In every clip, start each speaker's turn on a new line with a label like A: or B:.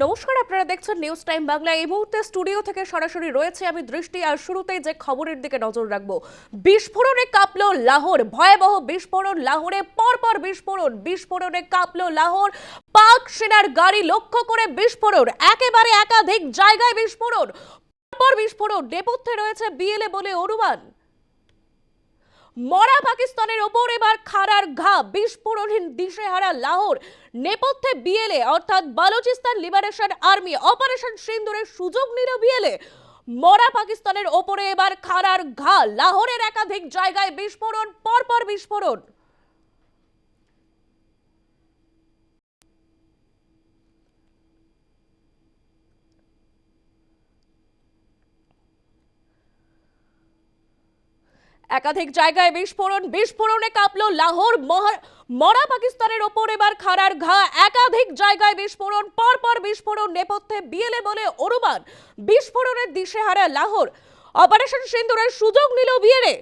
A: নমস্কার, আপনারা দেখছেন নিউজ টাইম বাংলা এই মুহূর্তে স্টুডিও থেকে সরাসরি রয়েছে আমি দৃষ্টি, আর শুরুতেই যে খবরের দিকে নজর রাখব। বিস্ফোরণে কাঁপলো লাহোর, ভয়াবহ বিস্ফোরণ লাহোরে, পরপর বিস্ফোরণ, বিস্ফোরণে কাঁপলো লাহোর। পাক সেনার গাড়ি লক্ষ্য করে বিস্ফোরণ, একেবারে একাধিক জায়গায় বিস্ফোরণ। পরপর বিস্ফোরণ, নেপথ্যে রয়েছে বিএলএ বলে অনুমান। মরা পাকিস্তানের ওপর এবার খাড়ার ঘা বিস্ফোরণহীন দিশেহারা লাহোর, নেপথ্যে বিএলএ, অর্থাৎ বালুচিস্তান লিবারেশন আর্মি, অপারেশন সিন্দুরের সুযোগ নিল বিএলএ। মরা পাকিস্তানের ওপরে এবার খাড়ার ঘা লাহোরের একাধিক জায়গায় বিস্ফোরণ, পরপর বিস্ফোরণ। একাধিক জায়গায় বিস্ফোরণ। বিস্ফোরণে কাঁপলো লাহোর মরা পাকিস্তানের ওপর এবার খাড়ার ঘা। একাধিক জায়গায় বিস্ফোরণ, পরপর বিস্ফোরণ, নেপথ্যে বিএলএ বলে অনুমান। বিস্ফোরণের দিশেহারা লাহোর। অপারেশন সিন্দুরের সুযোগ নিল বিএলএ।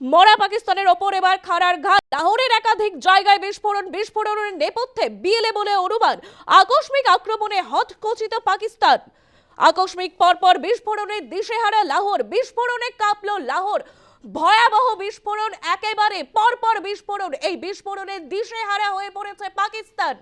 A: মরা পাকিস্তানের ওপর এবার খাড়ার ঘা। লাহোরের একাধিক জায়গায় বিস্ফোরণ, বিস্ফোরণের নেপথ্যে বিএলএ বলে অনুমান। আকস্মিক আক্রমণে হতকচিত পাকিস্তান। আকস্মিক পরপর বিস্ফোরণের দিশেহারা লাহোর। বিস্ফোরণে কাঁপলো লাহোর। ভয়াবহ বিস্ফোরণ একেবারে পরপর বিস্ফোরণ। এই বিস্ফোরণের দিশেহারা হয়ে পড়েছে পাকিস্তান।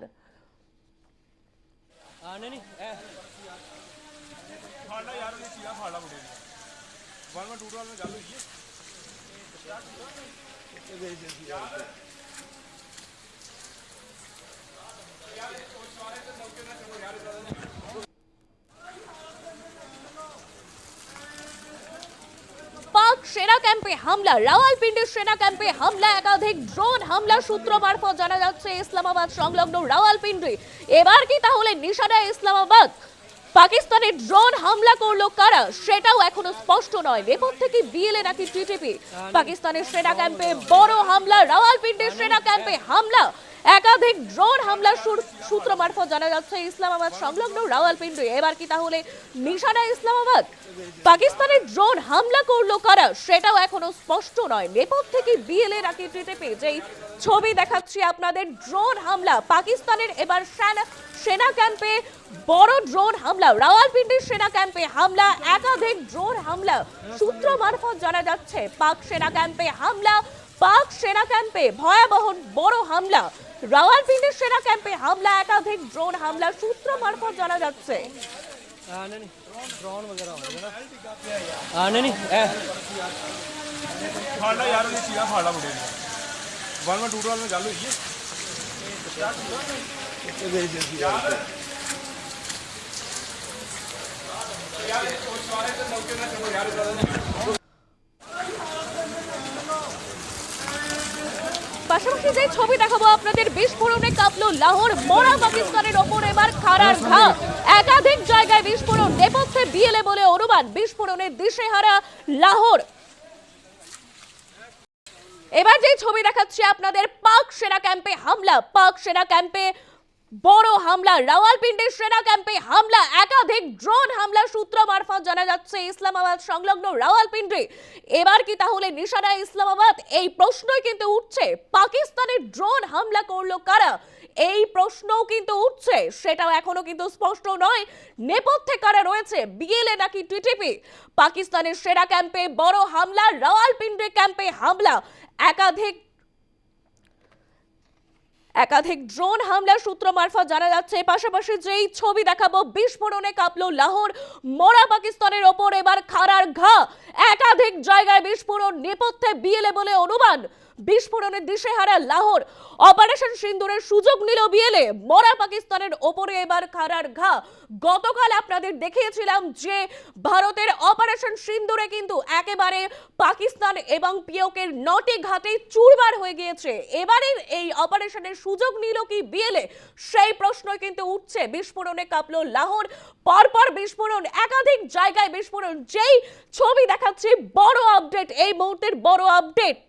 A: সেনা ক্যাম্পে হামলা। রাওয়ালপিন্ডির সেনা ক্যাম্পে হামলা একাধিক ড্রোন হামলা সূত্র মারফত জানা যাচ্ছে, ইসলামাবাদ সংলগ্ন রাওয়ালপিন্ডি। এবার কি তাহলে নিশানা ইসলামাবাদ? পাকিস্তানের ড্রোন হামলা করল কারা? সেটাও এখনও স্পষ্ট নয়। নেপথ্যে কি বিএলএ নাকি টিটিপি? পাকিস্তানের সেনা ক্যাম্পে বড় হামলা রাওয়ালপিন্ডির সেনা ক্যাম্পে হামলা। একাধিক ড্রোন হামলার সূত্র মারফত জানা যাচ্ছে ইসলামাবাদ সংলগ্ন রাওয়ালপিন্ডি। এবার কি তাহলে নিশানা ইসলামাবাদ? পাকিস্তানের ড্রোন হামলা করল কারা সেটাও এখনও স্পষ্ট নয়। নেপথ্যে কি বিএলএ নাকি টিটিপি যেই ছবি দেখাচ্ছি আপনাদের, ড্রোন হামলা। পাকিস্তানের এবার সেনা সেনা ক্যাম্পে বড় ড্রোন হামলা। রাওয়ালপিন্ডির সেনা ক্যাম্পে হামলা, একাধিক ড্রোন হামলা। সূত্র মারফত জানা যাচ্ছে, পাক সেনা ক্যাম্পে হামলা, পাক সেনা ক্যাম্পে ভয়াবহ বড় হামলা। রাওয়ালপিন্ডির সেনা ক্যাম্পে হামলা একাধিক ড্রোন হামলা সূত্র মারফত জানা যাচ্ছে
B: ਹਾਂ ਨਹੀਂ ਨਹੀਂ ਡਰੋਨ ਵਗੈਰਾ ਹੋਣਗੇ ਨਾ ਹਾਂ ਨਹੀਂ ਨਹੀਂ ਇਹ
C: ਫਾੜਾ ਯਾਰ ਉਹਨੇ ਚੀਰਾ ਫਾੜਾ ਮੁੰਡੇ ਦੀ ਵਨ ਵਨ ਟੂ ਟੂ ਨਾਲ ਗੱਲ ਹੋਈ ਹੈ
A: পাশাপাশি যে ছবি দেখাবো আপনাদের বিস্ফোরণে কাঁপলো লাহোর, মরা পাকিস্তানের ওপর এবার খারার ঘা। একাধিক জায়গায় বিস্ফোরণ, নেপথ্যে বিএলএ বলে অনুমান বিস্ফোরণের দিশেহারা লাহোর। এবার যে ছবি দেখাচ্ছি আপনাদের, পাক সেনা ক্যাম্পে হামলা, পাক সেনা ক্যাম্পে বড় হামলা রাওয়ালপিন্ডির সেনা ক্যাম্পে হামলা, একাধিক ড্রোন হামলা সূত্র মারফত জানা যাচ্ছে ইসলামাবাদ সংলগ্ন রাওয়ালপিন্ডি। এবার কি তাহলে নিশানা ইসলামাবাদ? এই প্রশ্নই কিন্তু উঠছে। পাকিস্তানের ড্রোন হামলা করল কারা? এই প্রশ্নও কিন্তু উঠছে। সেটাও এখনও কিন্তু স্পষ্ট নয়। নেপথ্যে কারা রয়েছে? বিএলএ নাকি টিটিপি? পাকিস্তানের সেরা ক্যাম্পে বড় হামলা, রাওয়ালপিন্ডি ক্যাম্পে হামলা, একাধিক একাধিক ড্রোন হামলার সূত্র মারফত জানা যাচ্ছে পাশাপাশি যেই ছবি দেখাবো, বিস্ফোরণে কাঁপলো লাহোর, মরা পাকিস্তানের ওপর, এবার খারার ঘা। একাধিক জায়গায় বিস্ফোরণ, নেপথ্যে বিএলএ বলে অনুমান। বিস্ফোরণের দিশেহারা লাহোর। অপারেশন সিন্দুরের সুযোগ নিল বিএলএ। মরা পাকিস্তানের ওপরে এবার খাড়ার ঘা। গতকাল আপনাদের দেখিয়েছিলাম যে ভারতের অপারেশন সিন্দুরে কিন্তু একেবারে পাকিস্তান এবং পিওকের নটি ঘাটে চুরবার হয়ে গিয়েছে। এবারের এই অপারেশনের সুযোগ নিল কি বিএলএ? সেই প্রশ্ন কিন্তু উঠছে। বিস্ফোরণে কাঁপলো লাহোর। পরপর বিস্ফোরণ, একাধিক জায়গায় বিস্ফোরণ। যেই ছবি দেখাচ্ছে, বড় আপডেট। এই মুহূর্তের বড় আপডেট।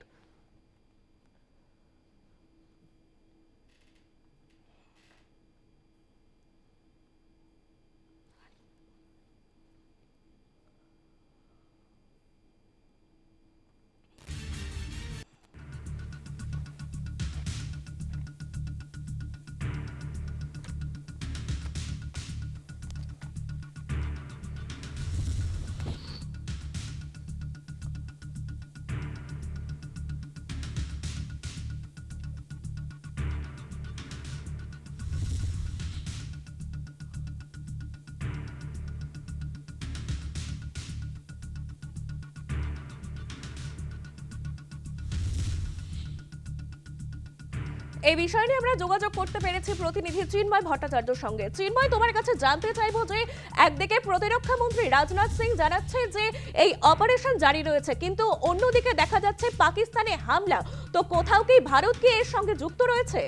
A: এই বিষয় নিয়ে আমরা যোগাযোগ করতে পেরেছি প্রতিনিধি চিন্ময় ভট্টাচার্যর সঙ্গে। চিন্ময়, তোমার কাছে জানতে চাইব যে একদিকে প্রতিরক্ষা মন্ত্রী রাজনাথ সিং জানাচ্ছে যে এই অপারেশন জারি রয়েছে, কিন্তু অন্যদিকে দেখা যাচ্ছে পাকিস্তানে হামলা। তো কোথাও কি ভারত কি এর সঙ্গে যুক্ত রয়েছে?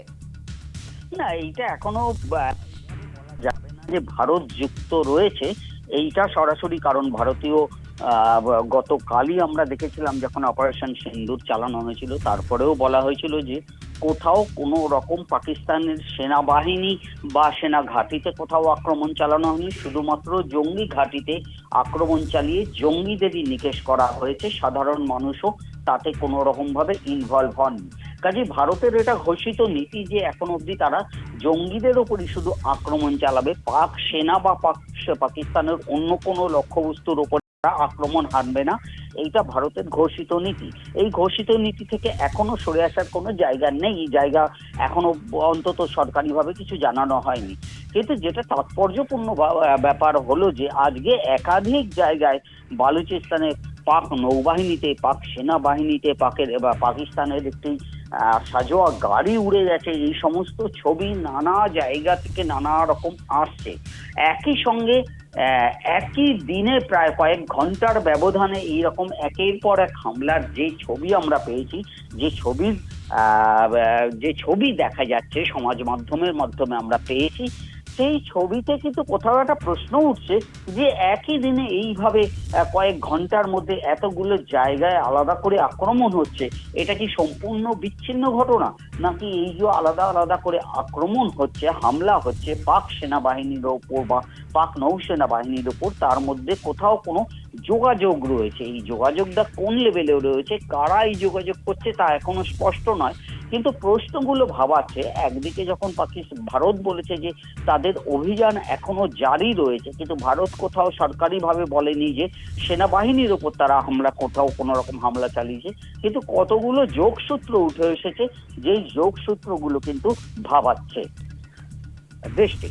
D: না, এইটা এখনও যাবে না যে ভারত যুক্ত রয়েছে। এইটা সরাসরি কারণ ভারতীয় গতকালই আমরা দেখেছিলাম যখন অপারেশন সিন্দুর চালানো হয়েছিল, তারপরেও বলা হয়েছিল যে কোথাও কোনো রকম পাকিস্তানের সেনাবাহিনী বা সেনা ঘাঁটিতে কোথাও আক্রমণ চালানো হয়নি। শুধুমাত্র জঙ্গি ঘাঁটিতে আক্রমণ চালিয়ে জঙ্গিদেরই নিকেশ করা হয়েছে। সাধারণ মানুষও তাতে কোনো রকম ভাবে ইনভলভ হননি। কাজে ভারতের এটা ঘোষিত নীতি যে এখন অবধি তারা জঙ্গিদের ওপরই শুধু আক্রমণ চালাবে, পাক সেনা বা পাক পাকিস্তানের অন্য কোনো লক্ষ্যবস্তুর ওপর আক্রমণ হানবে না। এইটা ভারতের ঘোষিত নীতি। এই ঘোষিত নীতি থেকে এখনও সরে আসার কোনো জায়গা নেই। জায়গা এখনও অন্তত সরকারিভাবে কিছু জানানো হয়নি। কিন্তু যেটা তাৎপর্যপূর্ণ ব্যাপার হলো যে, আজকে একাধিক জায়গায় বালুচিস্তানে পাক নৌবাহিনীতে, পাক সেনাবাহিনীতে, পাকের পাকিস্তানের একটি সাজোয়া গাড়ি উড়ে গেছে। এই সমস্ত ছবি নানা জায়গা থেকে নানা রকম আসছে। একই সঙ্গে একই দিনে প্রায় কয়েক ঘণ্টার ব্যবধানে এইরকম একের পর এক হামলার যে ছবি আমরা পেয়েছি, যে ছবির যে ছবি দেখা যাচ্ছে সমাজ মাধ্যমের মাধ্যমে আমরা পেয়েছি সেই ছবিতে কিন্তু কোথাও একটা প্রশ্ন উঠছে যে একই দিনে এইভাবে কয়েক ঘণ্টার মধ্যে এতগুলো জায়গায় আলাদা করে আক্রমণ হচ্ছে, এটা কি সম্পূর্ণ বিচ্ছিন্ন ঘটনা? নাকি এই যে আলাদা আলাদা করে আক্রমণ হচ্ছে, হামলা হচ্ছে পাক সেনাবাহিনীর ওপর বা পাক নৌসেনা বাহিনীর ওপর, তার মধ্যে কোথাও কোনো যোগাযোগ রয়েছে? এই যোগাযোগটা কোন লেভেলে রয়েছে? কারা এই যোগাযোগ করছে তা এখনও স্পষ্ট নয়। কিন্তু প্রশ্নগুলো ভাবাচ্ছে, একদিকে যখন পাকিস্তান ভারত বলেছে যে তাদের অভিযান এখনও জারি রয়েছে, কিন্তু ভারত কোথাও সরকারিভাবে বলেনি যে সেনাবাহিনীর ওপর তারা হামলা, কোথাও কোনো রকম হামলা চালিয়েছে। কিন্তু কতগুলো যোগসূত্র উঠে এসেছে, যেই যোগসূত্রগুলো কিন্তু ভাবাচ্ছে। দেশটি